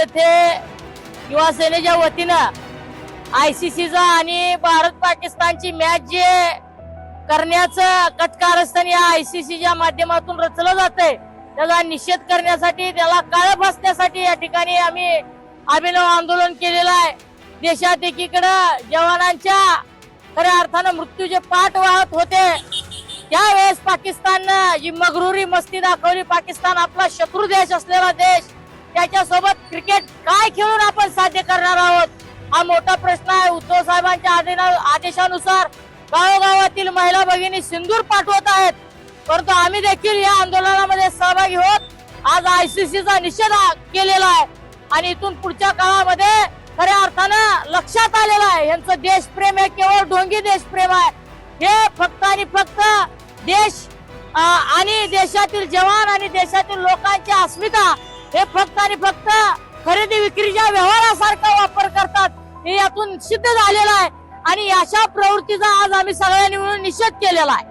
येथे युवा सेनेच्या वतीनं सीचा आणि भारत पाकिस्तानची मॅच जे करण्याचं कटकारस्थान या आय सी सीच्या माध्यमातून रचलं जातंय त्याचा निषेध करण्यासाठी त्याला काळ बसण्यासाठी या ठिकाणी आम्ही अभिनव आंदोलन केलेलं आहे. देशात एकीकडं जवानांच्या खऱ्या अर्थानं मृत्यूचे पाठ वाहत होते. त्यावेळेस पाकिस्ताननं जी मगरुरी मस्ती दाखवली पाकिस्तान आपला शत्रू देश असलेला देश त्याच्यासोबत क्रिकेट काय खेळून आपण साध्य करणार आहोत? हा मोठा प्रश्न आहे. उद्धव साहेबांच्या आदेशानुसार गावोगावातील महिला भगिनी सिंदूर पाठवत आहेत. परंतु आम्ही देखील या आंदोलनामध्ये सहभागी होत आज आयसीसीचा निषेध केलेला आहे. आणि इथून पुढच्या काळामध्ये खऱ्या अर्थानं लक्षात आलेलं आहे. यांचं देशप्रेम हे केवळ ढोंगी देशप्रेम आहे. हे फक्त आणि फक्त देश आणि देशातील जवान आणि देशातील लोकांची अस्मिता हे फक्त आणि फक्त खरेदी विक्रीच्या व्यवहारासारखा वापर करतात. हे यातून सिद्ध झालेलं आहे. आणि अशा प्रवृत्तीचा आज आम्ही सगळ्यांनी मिळून निषेध केलेला आहे.